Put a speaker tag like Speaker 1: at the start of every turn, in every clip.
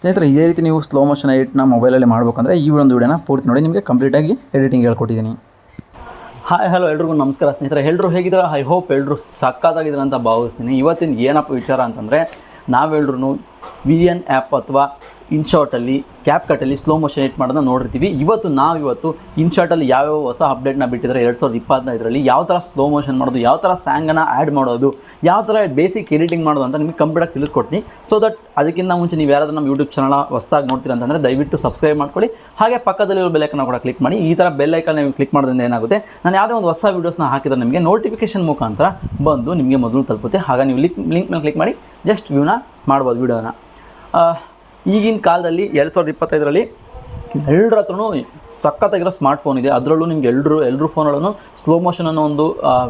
Speaker 1: ಸ್ನೇಹಿತರೆ, ಇದೇ ರೀತಿ ನೀವು ಸ್ಲೋ ಮೋಷನ್ ಎಡಿಟ್ನ ಮೊಬೈಲಲ್ಲಿ ಮಾಡಬೇಕಂದ್ರೆ ಈ ಒಂದು ವಿಡಿಯೋನ ಪೂರ್ತಿ ನೋಡಿ, ನಿಮಗೆ ಕಂಪ್ಲೀಟಾಗಿ ಎಡಿಟಿಂಗ್ ಹೇಳ್ಕೊಟ್ಟಿದ್ದೀನಿ. ಹಾಯ್ ಹಲೋ ಎಲ್ರಿಗೂ ನಮಸ್ಕಾರ ಸ್ನೇಹಿತರೆ. ಎಲ್ಲರೂ ಹೇಗಿದ್ದಾರೆ? ಐ ಹೋಪ್ ಎಲ್ಲರೂ ಸಕ್ಕತ್ತಾಗಿದ್ದಾರೆ ಅಂತ ಭಾವಿಸ್ತೀನಿ. ಇವತ್ತಿನ ಏನಪ್ಪ ವಿಚಾರ ಅಂತಂದರೆ ನಾವೆಲ್ಲರೂ ವಿ ಎನ್ ಆ್ಯಪ್ ಅಥವಾ ಇನ್ಶಾರ್ಟಲ್ಲಿ ಕ್ಯಾಪ್ ಕಟ್ಟಲ್ಲಿ ಸ್ಲೋ ಮೋಷನ್ ಎಡಿಟ್ ಮಾಡೋದನ್ನ ನೋಡಿರ್ತೀವಿ. ಇವತ್ತು ನಾವು ಇವತ್ತು ಇನ್ಶಾರ್ಟಲ್ಲಿ ಯಾವ್ಯಾವ ಹೊಸ ಅಪ್ಡೇಟ್ನ ಬಿಟ್ಟಿದ್ದಾರೆ ಎರಡು ಸಾವಿರದ ಇಪ್ಪತ್ತೈದರಲ್ಲಿ ಯಾವ ಥರ ಸ್ಲೋ ಮೋಷನ್ ಮಾಡೋದು, ಯಾವ ಥರ ಸ್ಯಾಂಗನ್ನು ಆ್ಯಡ್ ಮಾಡೋದು, ಯಾವ ಥರ ಬೇಸಿಕ್ ಎಡಿಟಿಂಗ್ ಮಾಡೋದು ಅಂತ ನಿಮಗೆ ಕಂಪ್ಲೀಟಾಗಿ ತಿಳಿಸ್ಕೊಡ್ತೀನಿ. ಸೊ ದಟ್ ಅದಕ್ಕಿಂತ ಮುಂಚೆ ನೀವು ಯಾರಾದರೂ ನಮ್ಮ ಯೂಟ್ಯೂಬ್ ಚಾನಲ್ ಹೊಸದಾಗಿ ನೋಡ್ತೀರ ಅಂತಂದರೆ ದಯವಿಟ್ಟು ಸಬ್ಸ್ಕ್ರೈಬ್ ಮಾಡ್ಕೊಳ್ಳಿ. ಹಾಗೆ ಪಕ್ಕದಲ್ಲಿರೋ ಬೆಲ್ಲೈಕನ್ನ ಕೂಡ ಕ್ಲಿಕ್ ಮಾಡಿ. ಈ ಥರ ಬೆಲ್ಲೈಕನ್ ನೀವು ಕ್ಲಿಕ್ ಮಾಡೋದ್ರಿಂದ ಏನಾಗುತ್ತೆ? ನಾನು ಯಾವುದೇ ಒಂದು ಹೊಸ ವೀಡಿಯೋಸ್ನ ಹಾಕಿದ್ರೆ ನಿಮಗೆ ನೋಟಿಫಿಕೇಶನ್ ಮುಖಾಂತರ ಬಂದು ನಿಮಗೆ ಮೊದಲು ತಲುಪುತ್ತೆ. ಹಾಗೆ ನೀವು ಲಿಂಕ್ ಲಿಂಕ್ ಮೇಲೆ ಕ್ಲಿಕ್ ಮಾಡಿ ಜಸ್ಟ್ ವ್ಯೂನ ಮಾಡ್ಬೋದು ವೀಡಿಯೋನ ಈಗಿನ ಕಾಲದಲ್ಲಿ ಎರಡು ಸಾವಿರದ ಇಪ್ಪತ್ತೈದರಲ್ಲಿ ಎಲ್ಲರ ಹತ್ರನೂ ಸಖತ್ತಾಗಿರೋ ಸ್ಮಾರ್ಟ್ ಫೋನ್ ಇದೆ. ಅದರಲ್ಲೂ ನಿಮ್ಗೆ ಎಲ್ಲರೂ ಎಲ್ಲರೂ ಫೋನ್ಗಳನ್ನು ಸ್ಲೋ ಮೋಷನ್ ಅನ್ನೋ ಒಂದು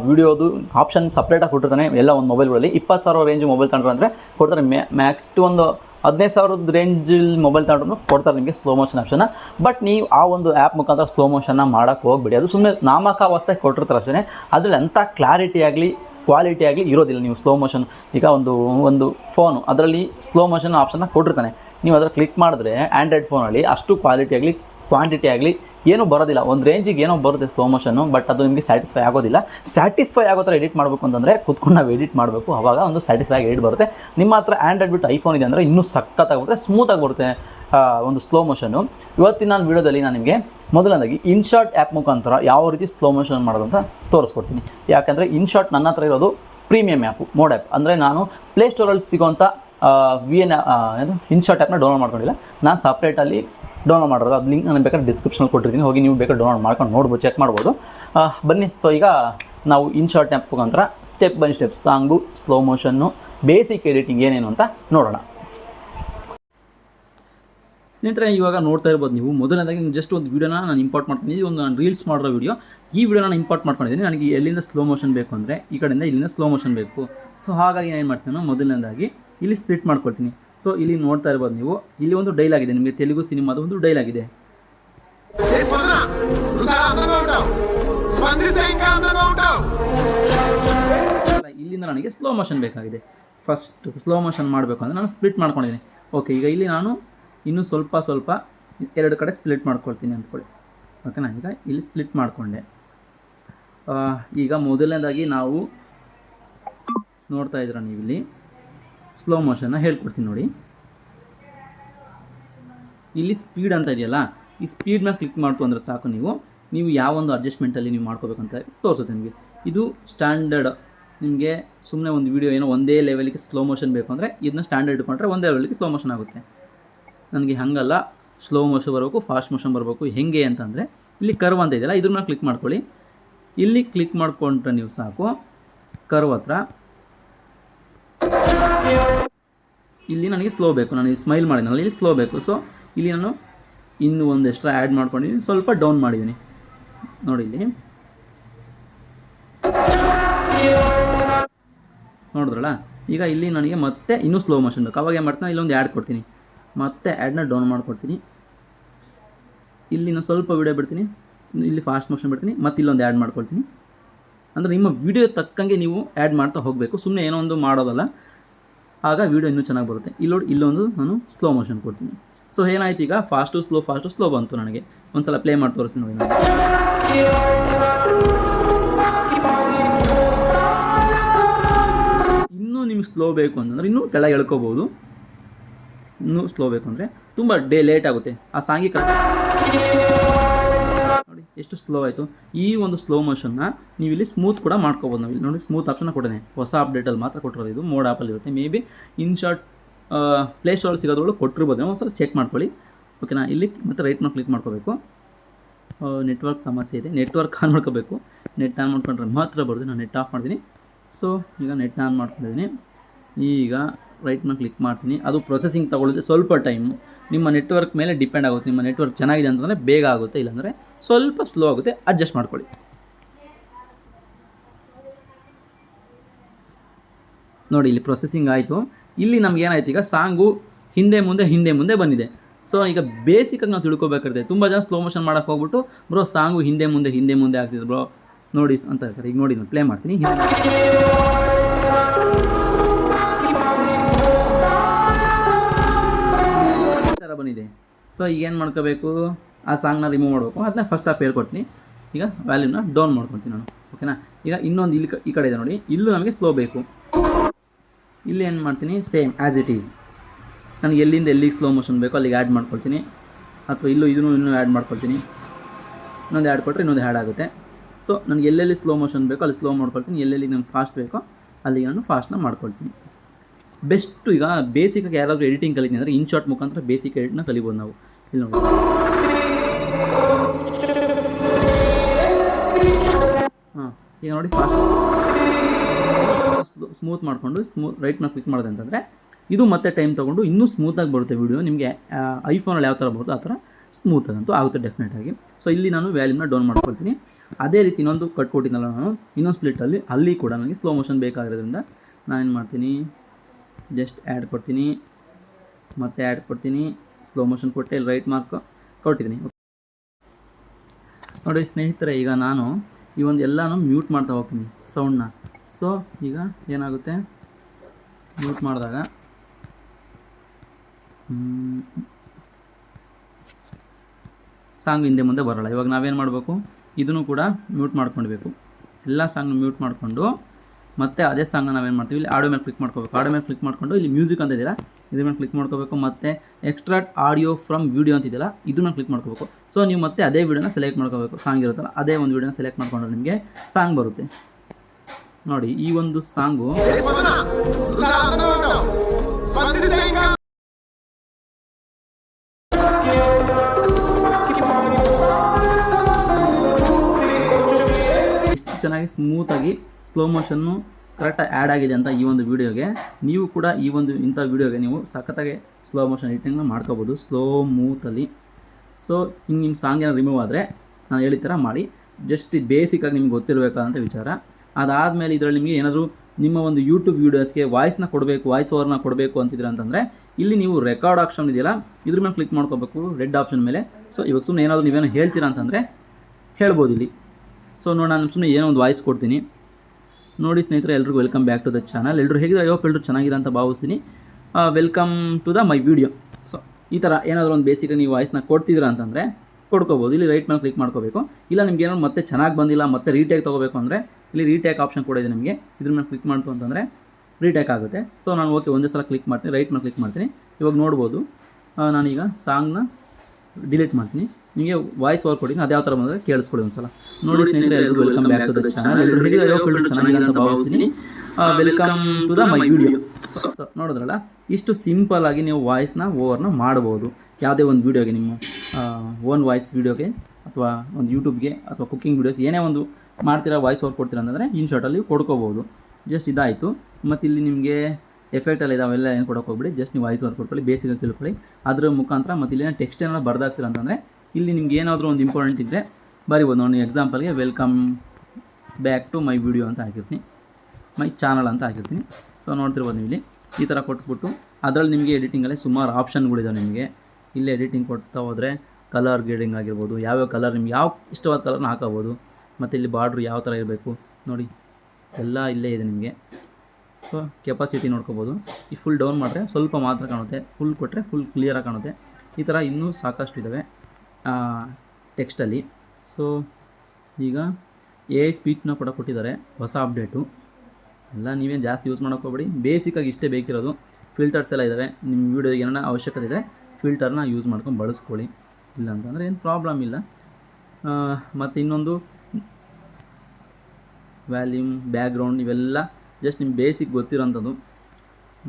Speaker 1: ವಿಡಿಯೋದು ಆಪ್ಷನ್ ಸಪ್ರೇಟಾಗಿ ಕೊಟ್ಟಿರ್ತಾನೆ ಎಲ್ಲ ಒಂದು ಮೊಬೈಲ್ಗಳಲ್ಲಿ ಇಪ್ಪತ್ತು ಸಾವಿರ ರೇಂಜ್ ಮೊಬೈಲ್ ತಗೊಂಡ್ರೆ ಅಂದರೆ ಕೊಡ್ತಾರೆ ಮ್ಯಾ ಮ್ಯಾಕ್ಸ್ ಟು ಒಂದು ಹದಿನೈದು ಸಾವಿರದ ರೇಂಜಲ್ಲಿ ಮೊಬೈಲ್ ತಗೊಂಡ್ರು ಕೊಡ್ತಾರೆ ನಿಮಗೆ ಸ್ಲೋ ಮೋಷನ್ ಆಪ್ಷನ್ನ ಬಟ್ ನೀವು ಆ ಒಂದು ಆ್ಯಪ್ ಮುಖಾಂತರ ಸ್ಲೋ ಮೋಷನ್ನ ಮಾಡೋಕ್ಕೆ ಹೋಗ್ಬೇಡಿ. ಅದು ಸುಮ್ಮನೆ ನಾಮಕಾವಸ್ಥೆ ಕೊಟ್ಟಿರ್ತಾರೆ ಅಷ್ಟೇ ಅದರಲ್ಲಿ ಅಂಥ ಕ್ಲಾರಿಟಿ ಆಗಲಿ ಕ್ವಾಲಿಟಿ ಆಗಲಿ ಇರೋದಿಲ್ಲ. ನೀವು ಸ್ಲೋ ಮೋಷನ್ ಈಗ ಒಂದು ಒಂದು ಫೋನು ಅದರಲ್ಲಿ ಸ್ಲೋ ಮೋಷನ್ ಆಪ್ಷನ್ನ ಕೊಟ್ಟಿರ್ತಾನೆ. ನೀವು ಅದರ ಕ್ಲಿಕ್ ಮಾಡಿದ್ರೆ ಆ್ಯಂಡ್ರಾಯ್ಡ್ ಫೋನಲ್ಲಿ ಅಷ್ಟು ಕ್ವಾಲಿಟಿ ಆಗಲಿ ಕ್ವಾಂಟಿಟಿ ಆಗಲಿ ಏನೂ ಬರೋದಿಲ್ಲ. ಒಂದು ರೇಂಜಿಗೆ ಏನೋ ಬರುತ್ತೆ ಸ್ಲೋ ಮೋಷನ್ನು ಬಟ್ ಅದು ನಿಮಗೆ ಸ್ಯಾಟಿಸ್ಫೈ ಆಗೋದಿಲ್ಲ. ಸ್ಯಾಟಿಸ್ಫೈ ಆಗೋ ಥರ ಎಡಿಟ್ ಮಾಡಬೇಕು ಅಂತಂದರೆ ಕುತ್ಕೊಂಡು ನಾವು ಎಡಿಟ್ ಮಾಡಬೇಕು. ಆವಾಗ ಒಂದು ಸ್ಯಾಟಿಸ್ಫೈ ಆಗಿ ಎಡಿಟ್ ಬರುತ್ತೆ. ನಿಮ್ಮ ಹತ್ರ ಆ್ಯಂಡ್ರಾಯ್ಡ್ ಬಿಟ್ಟು ಐಫೋನ್ ಇದೆ ಅಂದರೆ ಇನ್ನೂ ಸಖತ್ತಾಗುತ್ತೆ ಸ್ಮೂತಾಗಿ ಬರುತ್ತೆ. ಒಂದು ಸ್ಲೋ ಮೋಷನ್ನು ಇವತ್ತಿನ ನಾನು ವಿಡಿಯೋದಲ್ಲಿ ನಾನು ನಿಮಗೆ ಮೊದಲನೇದಾಗಿ ಇನ್ಶಾರ್ಟ್ ಆ್ಯಪ್ ಮುಖಾಂತರ ಯಾವ ರೀತಿ ಸ್ಲೋ ಮೋಷನ್ ಮಾಡೋದು ಅಂತ ತೋರಿಸ್ಕೊಡ್ತೀನಿ. ಯಾಕಂದರೆ ಇನ್ಶಾರ್ಟ್ ನನ್ನ ಹತ್ರ ಇರೋದು ಪ್ರೀಮಿಯಂ ಆ್ಯಪು ಮೋಡ್ ಆ್ಯಪ್ ಅಂದರೆ ನಾನು ಪ್ಲೇಸ್ಟೋರಲ್ಲಿ ಸಿಗೋಂಥ ವಿ ಎನ್ ಏನು ಇನ್ಶಾರ್ಟ್ ಆ್ಯಪ್ನ ಡೌನ್ಲೋಡ್ ಮಾಡ್ಕೊಂಡಿಲ್ಲ. ನಾನು ಸಪ್ರೇಟಲ್ಲಿ ಡೌನ್ಲೋಡ್ ಮಾಡಿರೋದು. ಅದು ಲಿಂಕ್ ನಾನು ಬೇಕಾದ್ರೆ ಡಿಸ್ಕ್ರಿಪ್ಷನಲ್ಲಿ ಕೊಟ್ಟಿರ್ತೀನಿ. ಹೋಗಿ ನೀವು ಬೇಕಾದ್ರೆ ಡೌನ್ಲೋಡ್ ಮಾಡ್ಕೊಂಡು ನೋಡ್ಬೋದು ಚೆಕ್ ಮಾಡ್ಬೋದು. ಬನ್ನಿ. ಸೊ ಈಗ ನಾವು ಇನ್ಶಾರ್ಟ್ ಆ್ಯಪ್ ಮುಖಾಂತರ step by step song slow motion basic editing ಏನೇನು ಅಂತ ನೋಡೋಣ. ಸ್ನೇಹಿತರೆ ಇವಾಗ ನೋಡ್ತಾ ಇರ್ಬೋದು ನೀವು. ಮೊದಲನೇದಾಗಿ ಜಸ್ಟ್ ಒಂದು ವೀಡಿಯೋನ ನಾನು ಇಂಪಾರ್ಟ್ ಮಾಡ್ಕೊಂಡಿದ್ದೀನಿ. ಒಂದು ನಾನು ರೀಲ್ಸ್ ಮಾಡಿರೋ ವೀಡಿಯೋ ಈ ವೀಡಿಯೋ ನಾನು ಇಂಪಾರ್ಟ್ ಮಾಡ್ಕೊಂಡಿದ್ದೀನಿ. ನನಗೆ ಎಲ್ಲಿಂದ ಸ್ಲೋ ಮೋಷನ್ ಬೇಕು ಅಂದರೆ ಈ ಕಡೆಯಿಂದ ಇಲ್ಲಿಂದ ಸ್ಲೋ ಮೋಷನ್ ಬೇಕು. ಸೊ ಹಾಗಾಗಿ ಏನು ಮಾಡ್ತೀನಿ ನಾನು ಮೊದಲನೇದಾಗಿ ಇಲ್ಲಿ ಸ್ಪ್ಲಿಟ್ ಮಾಡ್ಕೊಳ್ತೀನಿ. ಸೊ ಇಲ್ಲಿ ನೋಡ್ತಾ ಇರ್ಬೋದು ನೀವು. ಇಲ್ಲಿ ಒಂದು ಡೈಲಾಗ್ ಇದೆ ನಿಮಗೆ ತೆಲುಗು ಸಿನಿಮಾದ ಒಂದು ಡೈಲಾಗ್ ಇದೆ ಇಲ್ಲಿಂದ ನನಗೆ ಸ್ಲೋ ಮೋಷನ್ ಬೇಕಾಗಿದೆ. ಫಸ್ಟ್ ಸ್ಲೋ ಮೋಷನ್ ಮಾಡಬೇಕು ಅಂದರೆ ನಾನು ಸ್ಪ್ಲಿಟ್ ಮಾಡ್ಕೊಂಡಿದ್ದೀನಿ. ಓಕೆ ಈಗ ಇಲ್ಲಿ ನಾನು ಇನ್ನೂ ಸ್ವಲ್ಪ ಸ್ವಲ್ಪ ಎರಡು ಕಡೆ ಸ್ಪ್ಲಿಟ್ ಮಾಡ್ಕೊಳ್ತೀನಿ ಅಂದ್ಕೊಳ್ಳಿ. ಓಕೆನಾ ಈಗ ಇಲ್ಲಿ ಸ್ಪ್ಲಿಟ್ ಮಾಡಿಕೊಂಡೆ. ಈಗ ಮೊದಲನೇದಾಗಿ ನಾವು ನೋಡ್ತಾ ಇದ್ದೀರ ನೀವು ಇಲ್ಲಿ ಸ್ಲೋ ಮೋಷನ್ನ ಹೇಳ್ಕೊಡ್ತೀನಿ ನೋಡಿ. ಇಲ್ಲಿ ಸ್ಪೀಡ್ ಅಂತ ಇದೆಯಲ್ಲ, ಈ ಸ್ಪೀಡ್ನ ಕ್ಲಿಕ್ ಮಾಡ್ತು ಅಂದರೆ ಸಾಕು ನೀವು. ನೀವು ಯಾವೊಂದು ಅಡ್ಜಸ್ಟ್ಮೆಂಟಲ್ಲಿ ನೀವು ಮಾಡ್ಕೋಬೇಕಂತ ತೋರಿಸುತ್ತೆ ನಿಮಗೆ. ಇದು ಸ್ಟ್ಯಾಂಡರ್ಡ್ ನಿಮಗೆ ಸುಮ್ಮನೆ ಒಂದು ವೀಡಿಯೋ ಏನೋ ಒಂದೇ ಲೆವೆಲ್ಗೆ ಸ್ಲೋ ಮೋಷನ್ ಬೇಕು ಅಂದರೆ ಇದನ್ನ ಸ್ಟ್ಯಾಂಡರ್ಡ್ ಇಟ್ಕೊಂಡ್ರೆ ಒಂದೇ ಲೆವೆಲ್ಗೆ ಸ್ಲೋ ಮೋಷನ್ ಆಗುತ್ತೆ. ನನಗೆ ಹಾಗಲ್ಲ ಸ್ಲೋ ಮೋಷನ್ ಬರಬೇಕು ಫಾಸ್ಟ್ ಮೋಷನ್ ಬರಬೇಕು, ಹೆಂಗೆ ಅಂತಂದರೆ ಇಲ್ಲಿ ಕರ್ವ್ ಅಂತ ಇದೆಯಲ್ಲ ಇದ್ರ ಮೇಲೆ ಕ್ಲಿಕ್ ಮಾಡ್ಕೊಳ್ಳಿ. ಇಲ್ಲಿ ಕ್ಲಿಕ್ ಮಾಡಿಕೊಂಡ್ರೆ ನೀವು ಸಾಕು. ಕರ್ವ್ ಹತ್ರ. ಇಲ್ಲಿ ನನಗೆ ಸ್ಲೋ ಬೇಕು, ನಾನು ಇಲ್ಲಿ ಸ್ಮೈಲ್ ಮಾಡಿದ್ನಲ್ಲ ಇಲ್ಲಿ ಸ್ಲೋ ಬೇಕು. ಸೊ ಇಲ್ಲಿ ನಾನು ಇನ್ನೂ ಒಂದು ಎಕ್ಸ್ಟ್ರಾ ಆ್ಯಡ್ ಮಾಡ್ಕೊಂಡಿದ್ದೀನಿ ಸ್ವಲ್ಪ ಡೌನ್ ಮಾಡಿದ್ದೀನಿ ನೋಡಿ ಇಲ್ಲಿ. ನೋಡಿದ್ರಲ್ಲ? ಈಗ ಇಲ್ಲಿ ನನಗೆ ಮತ್ತೆ ಇನ್ನೂ ಸ್ಲೋ ಮೋಷನ್ ಬೇಕು. ಅವಾಗ ಏನು ಮಾಡ್ತೀನಿ? ಇಲ್ಲೊಂದು ಆ್ಯಡ್ ಕೊಡ್ತೀನಿ. ಮತ್ತೆ ಆ್ಯಡ್ನ ಡೌನ್ ಮಾಡ್ಕೊಡ್ತೀನಿ. ಇಲ್ಲಿ ನಾನು ಸ್ವಲ್ಪ ವಿಡಿಯೋ ಬಿಡ್ತೀನಿ. ಇಲ್ಲಿ ಫಾಸ್ಟ್ ಮೋಷನ್ ಬಿಡ್ತೀನಿ. ಮತ್ತೆ ಇಲ್ಲೊಂದು ಆ್ಯಡ್ ಮಾಡ್ಕೊಳ್ತೀನಿ. ಅಂದರೆ ನಿಮ್ಮ ವೀಡಿಯೋ ತಕ್ಕಂಗೆ ನೀವು ಆ್ಯಡ್ ಮಾಡ್ತಾ ಹೋಗಬೇಕು. ಸುಮ್ಮನೆ ಏನೋ ಒಂದು ಮಾಡೋದಲ್ಲ. ಆಗ ವೀಡಿಯೋ ಇನ್ನೂ ಚೆನ್ನಾಗಿ ಬರುತ್ತೆ. ಇಲ್ಲೋಡಿ ಇಲ್ಲೊಂದು ನಾನು ಸ್ಲೋ ಮೋಷನ್ ಕೊಡ್ತೀನಿ. ಸೊ ಏನಾಯ್ತು ಈಗ? ಫಾಸ್ಟು ಸ್ಲೋ ಫಾಸ್ಟು ಸ್ಲೋ ಬಂತು ನನಗೆ. ಒಂದು ಸಲ ಪ್ಲೇ ಮಾಡಿ ತೋರಿಸಿ ನೋಡಿ ನಾನು. ಇನ್ನೂ ನಿಮ್ಗೆ ಸ್ಲೋ ಬೇಕು ಅಂತಂದ್ರೆ ಇನ್ನೂ ಕೆಳಗೆ ಎಳ್ಕೋಬೋದು. ಇನ್ನೂ ಸ್ಲೋ ಬೇಕು ಅಂದರೆ ತುಂಬ ಡೇ ಲೇಟ್ ಆಗುತ್ತೆ. ಆ ಸಾಂಗಿಕ ನೋಡಿ, ಎಷ್ಟು ಸ್ಲೋ ಆಯಿತು. ಈ ಒಂದು ಸ್ಲೋ ಮೋಷನ್ನ ನೀವು ಇಲ್ಲಿ ಸ್ಮೂತ್ ಕೂಡ ಮಾಡ್ಕೋಬೋದು ನಾವು ಇಲ್ಲಿ ನೋಡಿ ಸ್ಮೂತ್ ಆಪ್ಷನ್ ಕೊಡೋಣ ಹೊಸ ಅಪ್ಡೇಟಲ್ಲಿ ಮಾತ್ರ ಕೊಟ್ಟಿರೋದು ಇದು. ಮೋಡ್ ಆ್ಯಪಲ್ಲಿ ಇರುತ್ತೆ. ಮೇ ಬಿ ಇನ್ಶಾರ್ಟ್ ಪ್ಲೇಸ್ಟೋರ್ ಸಿಗೋದ್ರೊಳಗೆ ಕೊಟ್ಟಿರ್ಬೋದು ಒಂದು ಸಲ ಚೆಕ್ ಮಾಡ್ಕೊಳ್ಳಿ ಓಕೆನಾ ಇಲ್ಲಿ ಮತ್ತೆ ರೈಟ್ ಮೇಲೆ ಕ್ಲಿಕ್ ಮಾಡ್ಕೋಬೇಕು. ನೆಟ್ವರ್ಕ್ ಸಮಸ್ಯೆ ಇದೆ. ನೆಟ್ವರ್ಕ್ ಆನ್ ಮಾಡ್ಕೋಬೇಕು. ನೆಟ್ ಆನ್ ಮಾಡ್ಕೊಂಡ್ರೆ ಮಾತ್ರ ಬರೋದು. ನಾನು ನೆಟ್ ಆಫ್ ಮಾಡ್ತೀನಿ. ಸೊ ಈಗ ನೆಟ್ ಆನ್ ಮಾಡ್ಕೊಂಡಿದ್ದೀನಿ. ಈಗ ರೈಟ್ ಮೇಲೆ ಕ್ಲಿಕ್ ಮಾಡ್ತೀನಿ. ಅದು ಪ್ರೊಸೆಸಿಂಗ್ ತೊಗೊಳ್ಳೋದು ಸ್ವಲ್ಪ ಟೈಮು ನಿಮ್ಮ ನೆಟ್ವರ್ಕ್ ಮೇಲೆ ಡಿಪೆಂಡ್ ಆಗುತ್ತೆ. ನಿಮ್ಮ ನೆಟ್ವರ್ಕ್ ಚೆನ್ನಾಗಿದೆ ಅಂತಂದರೆ ಬೇಗ ಆಗುತ್ತೆ. ಇಲ್ಲಾಂದರೆ ಸ್ವಲ್ಪ ಸ್ಲೋ ಆಗುತ್ತೆ. ಅಡ್ಜಸ್ಟ್ ಮಾಡ್ಕೊಳ್ಳಿ. ನೋಡಿ, ಇಲ್ಲಿ ಪ್ರೊಸೆಸಿಂಗ್ ಆಯಿತು. ಇಲ್ಲಿ ನಮ್ಗೆ ಏನಾಯ್ತು? ಈಗ ಸಾಂಗು ಹಿಂದೆ ಮುಂದೆ ಹಿಂದೆ ಮುಂದೆ ಬಂದಿದೆ. ಸೊ ಈಗ ಬೇಸಿಕಾಗಿ ನಾವು ತಿಳ್ಕೊಬೇಕಾಗುತ್ತೆ ತುಂಬ ಜನ ಸ್ಲೋ ಮೋಷನ್ ಮಾಡೋಕೆ ಹೋಗ್ಬಿಟ್ಟು, ಬ್ರೋ, ಸಾಂಗು ಹಿಂದೆ ಮುಂದೆ ಹಿಂದೆ ಮುಂದೆ ಆಗ್ತಿದೆ ಬ್ರೋ. ನೋಡಿ ಅಂತ ಹೇಳ್ತಾರೆ. ಈಗ ನೋಡಿ ನಾನು ಪ್ಲೇ ಮಾಡ್ತೀನಿ. ಬಂದಿದೆ. ಸೊ ಈಗ ಏನು ಮಾಡ್ಕೋಬೇಕು? ಆ ಸಾಂಗ್ನ ರಿಮೂವ್ ಮಾಡಬೇಕು. ಅದನ್ನ ಫಸ್ಟ್ ಆಫ್ ಹೇಳ್ಕೊಡ್ತೀನಿ ಈಗ ವ್ಯಾಲ್ಯೂನ ಡೌನ್ ಮಾಡ್ಕೊತೀನಿ ನಾನು. ಓಕೆನಾ ಈಗ ಇನ್ನೊಂದು ಇಲ್ಲಿ ಈ ಕಡೆ ಇದೆ ನೋಡಿ. ಇಲ್ಲೂ ನಮಗೆ ಸ್ಲೋ ಬೇಕು. ಇಲ್ಲಿ ಏನು ಮಾಡ್ತೀನಿ? ಸೇಮ್ ಆ್ಯಸ್ ಇಟ್ ಈಸ್ ನನಗೆ ಎಲ್ಲಿಂದ ಎಲ್ಲಿಗೆ ಸ್ಲೋ ಮೋಷನ್ ಬೇಕೋ ಅಲ್ಲಿಗೆ ಆ್ಯಡ್ ಮಾಡ್ಕೊಳ್ತೀನಿ. ಅಥವಾ ಇಲ್ಲೂ ಇದನ್ನು ಇನ್ನೂ ಆ್ಯಡ್ ಮಾಡ್ಕೊಳ್ತೀನಿ. ಇನ್ನೊಂದು ಆ್ಯಡ್ ಕೊಟ್ಟರೆ ಇನ್ನೊಂದು ಆ್ಯಡ್ ಆಗುತ್ತೆ. ಸೊ ನನಗೆ ಎಲ್ಲೆಲ್ಲಿ ಸ್ಲೋ ಮೋಷನ್ ಬೇಕೋ ಅಲ್ಲಿ ಸ್ಲೋ ಮಾಡ್ಕೊಳ್ತೀನಿ. ಎಲ್ಲೆಲ್ಲಿ ನಂಗೆ ಫಾಸ್ಟ್ ಬೇಕೋ ಅಲ್ಲಿಗೆ ನಾನು ಫಾಸ್ಟ್ನ ಮಾಡ್ಕೊಳ್ತೀನಿ. ಬೆಸ್ಟು ಈಗ ಬೇಸಿಕಾಗಿ ಯಾರಾದರೂ ಎಡಿಟಿಂಗ್ ಕಲಿತೀನಿ ಅಂದರೆ ಇನ್ ಶಾರ್ಟ್ ಮುಖಾಂತರ ಬೇಸಿಕ್ ಎಡಿಟ್ನ ಕಲಿಬೋದು ನಾವು. ಇಲ್ಲಿ ನೋಡಿ. ಹಾಂ, ಈಗ ನೋಡಿ ಫಾಸ್ಟ್ ಸ್ಮೂತ್ ಮಾಡಿಕೊಂಡು ಸ್ಮೂತ್ ರೈಟ್ನ ಕ್ಲಿಕ್ ಮಾಡಿದೆ ಅಂತಂದರೆ ಇದು ಮತ್ತೆ ಟೈಮ್ ತೊಗೊಂಡು ಇನ್ನೂ ಸ್ಮೂತಾಗಿ ಬರುತ್ತೆ ವಿಡಿಯೋ ನಿಮಗೆ ಐಫೋನಲ್ಲಿ ಯಾವ ಥರ ಬರುತ್ತೋ ಆ ಥರ ಸ್ಮೂತಾಗಂತೂ ಆಗುತ್ತೆ ಡೆಫಿನೆಟಾಗಿ ಸೊ ಇಲ್ಲಿ ನಾನು ವ್ಯಾಲ್ಯೂನ ಡೌನ್ ಮಾಡ್ಕೊಳ್ತೀನಿ. ಅದೇ ರೀತಿ ಇನ್ನೊಂದು ಕಟ್ಕೊಟ್ಟಿನಲ್ಲ ನಾನು, ಇನ್ನೊಂದು ಸ್ಪ್ಲಿಟ್ಟಲ್ಲಿ ಅಲ್ಲಿ ಕೂಡ ನನಗೆ ಸ್ಲೋ ಮೋಷನ್ ಬೇಕಾಗಿರೋದ್ರಿಂದ ನಾನೇನು ಮಾಡ್ತೀನಿ? ಜಸ್ಟ್ ಆ್ಯಡ್ ಕೊಡ್ತೀನಿ. ಮತ್ತೆ ಆ್ಯಡ್ ಕೊಡ್ತೀನಿ. ಸ್ಲೋ ಮೋಷನ್ ಕೊಟ್ಟೆ ಇಲ್ಲಿ ರೈಟ್ ಮಾರ್ಕ್ ಕೊಟ್ಟಿದ್ದೀನಿ. ನೋಡಿ ಸ್ನೇಹಿತರೆ, ಈಗ ನಾನು ಈ ಒಂದು ಎಲ್ಲನೂ ಮ್ಯೂಟ್ ಮಾಡ್ತಾ ಹೋಗ್ತೀನಿ ಸೌಂಡ್ನ ಸೊ ಈಗ ಏನಾಗುತ್ತೆ? ಮ್ಯೂಟ್ ಮಾಡಿದಾಗ. ಸಾಂಗ್ ಹಿಂದೆ ಮುಂದೆ ಬರೋಲ್ಲ. ಇವಾಗ ನಾವೇನು ಮಾಡಬೇಕು? ಇದನ್ನು ಕೂಡ ಮ್ಯೂಟ್ ಮಾಡ್ಕೊಳ್ಬೇಕು ಎಲ್ಲ ಸಾಂಗ್ನ ಮ್ಯೂಟ್ ಮಾಡಿಕೊಂಡು ಮತ್ತೆ ಅದೇ ಸಾಂಗ್ ನಾವೇನು ಮಾಡ್ತೀವಿ, ಇಲ್ಲಿ ಆಡಿಯೋ ಮೇಲೆ ಕ್ಲಿಕ್ ಮಾಡ್ಕೋಬೇಕು. ಆಡಿಯೋ ಮೇಲೆ ಕ್ಲಿಕ್ ಮಾಡ್ಕೊಂಡು ಇಲ್ಲಿ ಮ್ಯೂಸಿಕ್ ಅಂತ ಇದೆಯಲ್ಲ, ಇದ್ರ ಮೇಲೆ ಕ್ಲಿಕ್ ಮಾಡ್ಕೋಬೇಕು. ಮತ್ತೆ ಎಕ್ಸ್ಟ್ರಾಟ್ ಆಡಿಯೋ ಫ್ರಮ್ ವೀಡಿಯೋ ಅಂತಿದೆಯಲ್ಲ ಇದನ್ನ ಕ್ಲಿಕ್ ಮಾಡ್ಕೋಬೇಕು. ಸೊ ನೀವು ಮತ್ತೆ ಅದೇ ವಿಡಿಯೋನ ಸೆಲೆಕ್ಟ್ ಮಾಡ್ಕೋಬೇಕು. ಸಾಂಗ್ ಇರುತ್ತಲ್ಲ, ಅದೇ ಒಂದು ವಿಡಿಯೋನ ಸೆಲೆಕ್ಟ್ ಮಾಡ್ಕೊಂಡ್ರೆ ನಿಮಗೆ ಸಾಂಗ್ ಬರುತ್ತೆ. ನೋಡಿ, ಈ ಒಂದು ಸಾಂಗು ಚೆನ್ನಾಗಿ ಆಗಿ ಸ್ಲೋ ಮೋಷನ್ನು ಕರೆಕ್ಟಾಗಿ ಆ್ಯಡ್ ಆಗಿದೆ ಅಂತ ಈ ಒಂದು ವೀಡಿಯೋಗೆ ನೀವು ಕೂಡ ಈ ಒಂದು ಇಂಥ ವೀಡಿಯೋಗೆ ನೀವು ಸಖತ್ತಾಗಿ ಸ್ಲೋ ಮೋಷನ್ ಎಡಿಟಿಂಗ್ನ ಮಾಡ್ಕೋಬೋದು ಸ್ಲೋ ಮೂತಲ್ಲಿ ಸೊ ಹಿಂಗೆ ನಿಮ್ಮ ಸಾಂಗ್ ಏನೋ ರಿಮೂವ್ ಆದರೆ ನಾನು ಹೇಳಿದ ಥರ ಮಾಡಿ. ಜಸ್ಟ್ ಬೇಸಿಕ್ಕಾಗಿ ನಿಮ್ಗೆ ಗೊತ್ತಿರಬೇಕಾದಂಥ ವಿಚಾರ. ಅದಾದಮೇಲೆ ಇದರಲ್ಲಿ ನಿಮಗೆ ಏನಾದರೂ ನಿಮ್ಮ ಒಂದು ಯೂಟ್ಯೂಬ್ ವೀಡಿಯೋಸ್ಗೆ ವಾಯ್ಸ್ನ ಕೊಡಬೇಕು ವಾಯ್ಸ್ ಓವರ್ನ ಕೊಡಬೇಕು ಅಂತಿದ್ರೆ ಅಂತಂದರೆ, ಇಲ್ಲಿ ನೀವು ರೆಕಾರ್ಡ್ ಆಪ್ಷನ್ ಇದೆಯಲ್ಲ, ಇದ್ರ ಮೇಲೆ ಕ್ಲಿಕ್ ಮಾಡ್ಕೋಬೇಕು ರೆಡ್ ಆಪ್ಷನ್ ಮೇಲೆ. ಸೊ ಇವಾಗ ಸುಮ್ಮನೆ ಏನಾದರೂ ನೀವೇನೋ ಹೇಳ್ತೀರಾ ಅಂತಂದರೆ ಹೇಳ್ಬೋದು ಇಲ್ಲಿ. ಸೊ ನೋಡಿ ನಾನು ಸುಮ್ಮನೆ ಏನೋ ಒಂದು ವಾಯ್ಸ್ ಕೊಡ್ತೀನಿ. ನೋಡಿ ಸ್ನೇಹಿತರೆ, ಎಲ್ರಿಗೂ welcome back to the channel ಎಲ್ಲರೂ ಹೇಗಿದ್ರೆ ಅಯ್ಯೋ ಎಲ್ಲರೂ ಚೆನ್ನಾಗಿದೆ ಅಂತ ಭಾವಿಸ್ತೀನಿ. Welcome to the my video so ಈ ಥರ ಏನಾದರೂ ಒಂದು ಬೇಸಿಕ್ ನೀವು ವಾಯ್ಸ್ನ ಕೊಡ್ತಿದ್ದೀರಾ ಅಂತಂದರೆ, ಕೊಡ್ಕೋಬೋದು. ಇಲ್ಲಿ ರೈಟ್ ಮೇಲೆ ಕ್ಲಿಕ್ ಮಾಡ್ಕೋಬೇಕು. ಇಲ್ಲ ನಿಮ್ಗೆ ಏನಾದ್ರು ಮತ್ತೆ ಚೆನ್ನಾಗಿ ಬಂದಿಲ್ಲ, ಮತ್ತೆ ರೀಟೇಕ್ ತೊಗೋಬೇಕು ಅಂದರೆ, ಇಲ್ಲಿ ರೀಟೇಕ್ ಆಪ್ಷನ್ ಕೂಡ ಇದೆ ನಿಮಗೆ. ಇದ್ರ ಮೇಲೆ ಕ್ಲಿಕ್ ಮಾಡ್ತು ಅಂತಂದರೆ ರೀಟೇಕ್ ಆಗುತ್ತೆ. ಸೊ ನಾನು ಓಕೆ ಒಂದೇ ಸಲ ಕ್ಲಿಕ್ ಮಾಡ್ತೀನಿ ರೈಟ್ ಮೇಲೆ ಕ್ಲಿಕ್ ಮಾಡ್ತೀನಿ. ಇವಾಗ ನೋಡ್ಬೋದು. ನಾನೀಗ ಸಾಂಗ್ನ ಡಿಲೀಟ್ ಮಾಡ್ತೀನಿ. ನಿಮಗೆ ವಾಯ್ಸ್ ಓವರ್ ಕೊಡಿ ಅದ್ಯಾವ ಥರ ಬಂದರೆ ಕೇಳಿಸ್ಕೊಡಿ ಒಂದ್ಸಲ. ನೋಡಿ ಸ್ನೇಹಿತರೆ ಎಲ್ಲರೂ welcome back to the channel ಎಲ್ಲರೂ ಹೇಗೆ ಫೀಲ್ಡ್ ಚೆನ್ನಾಗಿದೆ ಅಂತ ಭಾವಿಸ್ತೀನಿ. Welcome to the my video so ನೋಡಿದ್ರಲ್ಲ ಇಷ್ಟು ಸಿಂಪಲ್ ಆಗಿ ನೀವು ವಾಯ್ಸ್ನ ಓವರ್ನ ಮಾಡ್ಬೋದು. ಯಾವುದೇ ಒಂದು ವೀಡಿಯೋಗೆ ನಿಮ್ಮ ಓನ್ ವಾಯ್ಸ್ ವೀಡಿಯೋಗೆ ಅಥವಾ ಒಂದು ಯೂಟ್ಯೂಬ್ಗೆ ಅಥವಾ ಕುಕ್ಕಿಂಗ್ ವೀಡಿಯೋಸ್ ಏನೇ ಒಂದು ಮಾಡ್ತೀರಾ ವಾಯ್ಸ್ ಓವರ್ ಕೊಡ್ತೀರಾ ಅಂತಂದರೆ ಇನ್ ಶಾರ್ಟಲ್ಲಿ ಕೊಡ್ಕೋಬೋದು. ಜಸ್ಟ್ ಇದಾಯಿತು. ಮತ್ತು ಇಲ್ಲಿ ನಿಮಗೆ ಎಫೆಕ್ಟ್ ಅಲ್ಲಿ ಇದಾವೆಲ್ಲ ಏನು ಕೊಡೋಕೆ ಹೋಗ್ಬಿಡಿ. ಜಸ್ಟ್ ನೀವು ವಾಯ್ಸ್ ಓವರ್ ಕೊಟ್ಕೊಳ್ಳಿ ಬೇಸಿಗೆ ತಿಳ್ಕೊಳ್ಳಿ. ಅದ್ರ ಮುಖಾಂತರ ಮತ್ತು ಇಲ್ಲಿನ ಟೆಕ್ಸ್ಟ್ ಏನಾದ್ರು ಬರ್ದಾಗ್ತೀರ ಅಂತಂದರೆ ಇಲ್ಲಿ ನಿಮ್ಗೆ ಏನಾದರೂ ಒಂದು ಇಂಪಾರ್ಟೆಂಟ್ ಇದ್ದರೆ ಬರಿಬೋದು ನೋಡಿ ಎಕ್ಸಾಂಪಲ್ಗೆ welcome back to my video ಅಂತ ಹಾಕಿರ್ತೀನಿ. ಮೈ ಚಾನಲ್ ಅಂತ ಹಾಕಿರ್ತೀನಿ. ಸೊ ನೋಡ್ತಿರ್ಬೋದು ನೀವು ಇಲ್ಲಿ. ಈ ಥರ ಕೊಟ್ಬಿಟ್ಟು ಅದರಲ್ಲಿ ನಿಮಗೆ ಎಡಿಟಿಂಗಲ್ಲಿ ಸುಮಾರು ಆಪ್ಷನ್ಗಳಿದಾವೆ ನಿಮಗೆ. ಇಲ್ಲಿ ಎಡಿಟಿಂಗ್ ಕೊಡ್ತಾ ಹೋದರೆ ಕಲರ್ ಗ್ರೇಡಿಂಗ್ ಆಗಿರ್ಬೋದು, ಯಾವ್ಯಾವ ಕಲರ್ ನಿಮ್ಗೆ ಯಾವ ಇಷ್ಟವಾದ ಕಲರ್ನ ಹಾಕೋಬೋದು ಮತ್ತು ಇಲ್ಲಿ ಬಾರ್ಡ್ರ್ ಯಾವ ಥರ ಇರಬೇಕು, ನೋಡಿ. ಎಲ್ಲ ಇಲ್ಲೇ ಇದೆ ನಿಮಗೆ. ಸೊ ಕೆಪಾಸಿಟಿ ನೋಡ್ಕೋಬೋದು. ಈ ಫುಲ್ ಡೌನ್ ಮಾಡಿದ್ರೆ ಸ್ವಲ್ಪ ಮಾತ್ರ ಕಾಣುತ್ತೆ. ಫುಲ್ ಕೊಟ್ಟರೆ ಫುಲ್ ಕ್ಲಿಯರಾಗಿ ಕಾಣುತ್ತೆ. ಈ ಥರ ಇನ್ನೂ ಸಾಕಷ್ಟು ಇದ್ದಾವೆ ಟೆಕ್ಸ್ಟಲ್ಲಿ ಸೊ ಈಗ ಎ ಐ ಸ್ಪೀಚ್ನ ಕೂಡ ಕೊಟ್ಟಿದ್ದಾರೆ. ಹೊಸ ಅಪ್ಡೇಟು ಎಲ್ಲ ನೀವೇನು ಜಾಸ್ತಿ ಯೂಸ್ ಮಾಡೋಕ್ಕೆ ಹೋಗ್ಬೇಡಿ ಬೇಸಿಕಾಗಿ ಇಷ್ಟೇ ಬೇಕಿರೋದು. ಫಿಲ್ಟರ್ಸ್ ಎಲ್ಲ ಇದ್ದಾವೆ ನಿಮ್ಮ ವೀಡಿಯೋಗೆ ಏನಾರ ಅವಶ್ಯಕತೆ ಇದೆ ಫಿಲ್ಟರ್ನ ಯೂಸ್ ಮಾಡ್ಕೊಂಡು ಬಳಸ್ಕೊಳ್ಳಿ. ಇಲ್ಲ ಅಂತಂದರೆ ಏನು ಪ್ರಾಬ್ಲಮ್ ಇಲ್ಲ. ಮತ್ತು ಇನ್ನೊಂದು ವ್ಯಾಲ್ಯೂಮ್ ಬ್ಯಾಕ್ಗ್ರೌಂಡ್ ಇವೆಲ್ಲ ಜಸ್ಟ್ ನಿಮ್ಮ ಬೇಸಿಕ್ ಗೊತ್ತಿರೋಂಥದ್ದು.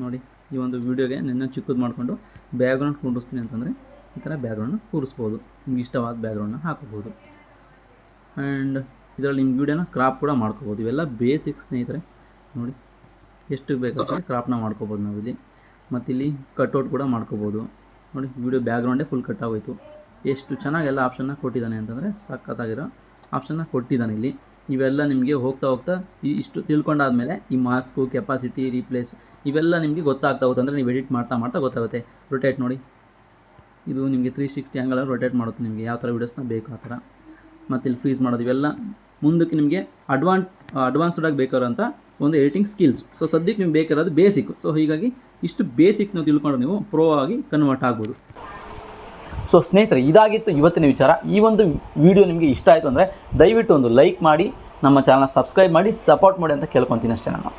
Speaker 1: ನೋಡಿ, ಈ ಒಂದು ವೀಡಿಯೋಗೆ ನಿನ್ನೆ ಚಿಕ್ಕದು ಮಾಡಿಕೊಂಡು ಬ್ಯಾಕ್ಗ್ರೌಂಡ್ ಕುಂಡಿಸ್ತೀನಿ ಅಂತಂದರೆ ಈ ಥರ ಬ್ಯಾಗ್ರೌಂಡ್ನ ಕೂರಿಸ್ಬೋದು. ನಿಮ್ಗೆ ಇಷ್ಟವಾದ ಬ್ಯಾಗ್ರೌಂಡ್ನ ಹಾಕೋಬೋದು. ಆ್ಯಂಡ್ ಇದರಲ್ಲಿ ನಿಮ್ಮ ವೀಡಿಯೋನ ಕ್ರಾಪ್ ಕೂಡ ಮಾಡ್ಕೋಬೋದು. ಇವೆಲ್ಲ ಬೇಸಿಕ್ ಸ್ನೇಹಿತರೆ, ನೋಡಿ ಎಷ್ಟು ಬೇಕಾದರೆ ಕ್ರಾಪ್ನ ಮಾಡ್ಕೋಬೋದು ನಾವಿಲ್ಲಿ. ಮತ್ತು ಇಲ್ಲಿ ಕಟ್ಔಟ್ ಕೂಡ ಮಾಡ್ಕೋಬೋದು. ನೋಡಿ ವೀಡಿಯೋ ಬ್ಯಾಗ್ರೌಂಡೇ ಫುಲ್ ಕಟ್ ಆಗೋಯ್ತು. ಎಷ್ಟು ಚೆನ್ನಾಗಿ ಎಲ್ಲ ಆಪ್ಷನ್ನ ಕೊಟ್ಟಿದ್ದಾನೆ ಅಂತಂದರೆ ಸಖತ್ತಾಗಿರೋ ಆಪ್ಷನ್ನ ಕೊಟ್ಟಿದ್ದಾನೆ ಇಲ್ಲಿ. ಇವೆಲ್ಲ ನಿಮಗೆ ಹೋಗ್ತಾ ಹೋಗ್ತಾ ಈ ಇಷ್ಟು ತಿಳ್ಕೊಂಡಾದ್ಮೇಲೆ ಈ ಮಾಸ್ಕು, ಕೆಪಾಸಿಟಿ, ರೀಪ್ಲೇಸ್ ಇವೆಲ್ಲ ನಿಮಗೆ ಗೊತ್ತಾಗ್ತಾ ಹೋಗುತ್ತೆ. ಅಂದರೆ ನೀವು ಎಡಿಟ್ ಮಾಡ್ತಾ ಮಾಡ್ತಾ ಗೊತ್ತಾಗುತ್ತೆ. ರೊಟೇಟ್ ನೋಡಿ. ಇದು ನಿಮಗೆ ತ್ರೀ ಸಿಕ್ಸ್ಟಿ ಆ್ಯಂಗಲಲ್ಲಿ ರೊಟೇಟ್ ಮಾಡುತ್ತೆ. ನಿಮಗೆ ಯಾವ ಥರ ವೀಡಿಯೋಸ್ನ ಬೇಕು ಆ ಥರ ಮತ್ತು ಇಲ್ಲಿ ಫ್ರೀಸ್ ಮಾಡೋದು ಇವೆಲ್ಲ ಮುಂದಕ್ಕೆ ನಿಮಗೆ ಅಡ್ವಾನ್ ಅಡ್ವಾನ್ಸ್ಡಾಗಿ ಬೇಕಾದಂಥ ಒಂದು ಎಡಿಟಿಂಗ್ ಸ್ಕಿಲ್ಸ್ ಸೊ ಸದ್ಯಕ್ಕೆ ನಿಮ್ಗೆ ಬೇಕಿರೋದು ಬೇಸಿಕ್ ಸೊ ಹೀಗಾಗಿ ಇಷ್ಟು ಬೇಸಿಕ್ ನೀವು ತಿಳ್ಕೊಂಡು ನೀವು ಪ್ರೋ ಆಗಿ ಕನ್ವರ್ಟ್ ಆಗ್ಬೋದು. ಸೊ ಸ್ನೇಹಿತರೆ, ಇದಾಗಿತ್ತು ಇವತ್ತಿನ ವಿಚಾರ. ಈ ಒಂದು ವಿಡಿಯೋ ನಿಮಗೆ ಇಷ್ಟ ಆಯಿತು ಅಂದರೆ ದಯವಿಟ್ಟು ಒಂದು ಲೈಕ್ ಮಾಡಿ, ನಮ್ಮ ಚಾನಲ್ನ ಸಬ್ಸ್ಕ್ರೈಬ್ ಮಾಡಿ ಸಪೋರ್ಟ್ ಮಾಡಿ ಅಂತ ಕೇಳ್ಕೊತೀನಿ ಅಷ್ಟೇ ನಾನು.